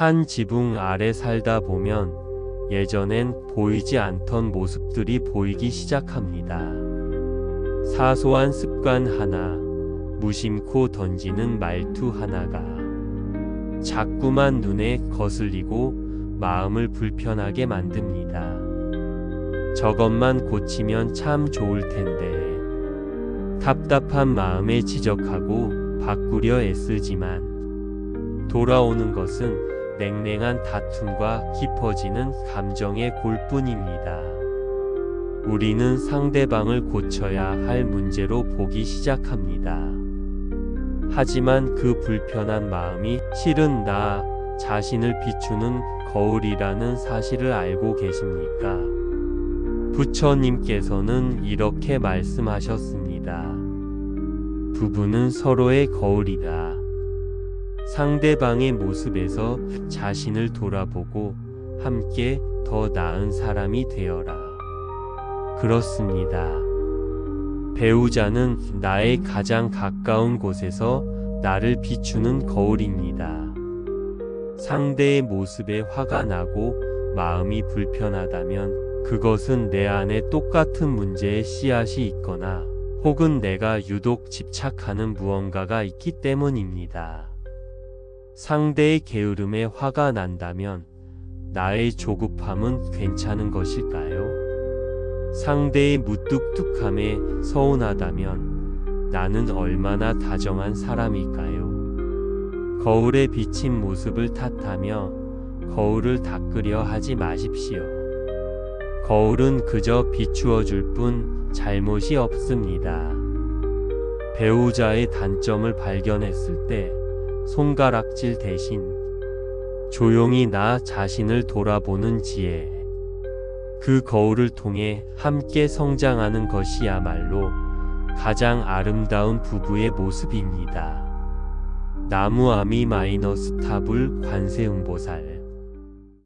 한 지붕 아래 살다 보면 예전엔 보이지 않던 모습들이 보이기 시작합니다. 사소한 습관 하나, 무심코 던지는 말투 하나가 자꾸만 눈에 거슬리고 마음을 불편하게 만듭니다. 저것만 고치면 참 좋을 텐데. 답답한 마음에 지적하고 바꾸려 애쓰지만 돌아오는 것은 냉랭한 다툼과 깊어지는 감정의 골뿐입니다. 우리는 상대방을 고쳐야 할 문제로 보기 시작합니다. 하지만 그 불편한 마음이 실은 나 자신을 비추는 거울이라는 사실을 알고 계십니까? 부처님께서는 이렇게 말씀하셨습니다. 부부는 서로의 거울이다. 상대방의 모습에서 자신을 돌아보고 함께 더 나은 사람이 되어라. 그렇습니다. 배우자는 나의 가장 가까운 곳에서 나를 비추는 거울입니다. 상대의 모습에 화가 나고 마음이 불편하다면 그것은 내 안에 똑같은 문제의 씨앗이 있거나 혹은 내가 유독 집착하는 무언가가 있기 때문입니다. 상대의 게으름에 화가 난다면 나의 조급함은 괜찮은 것일까요? 상대의 무뚝뚝함에 서운하다면 나는 얼마나 다정한 사람일까요? 거울에 비친 모습을 탓하며 거울을 닦으려 하지 마십시오. 거울은 그저 비추어 줄 뿐 잘못이 없습니다. 배우자의 단점을 발견했을 때 손가락질 대신 조용히 나 자신을 돌아보는 지혜. 그 거울을 통해 함께 성장하는 것이야말로 가장 아름다운 부부의 모습입니다. 나무아미 마이너스 타불 관세음보살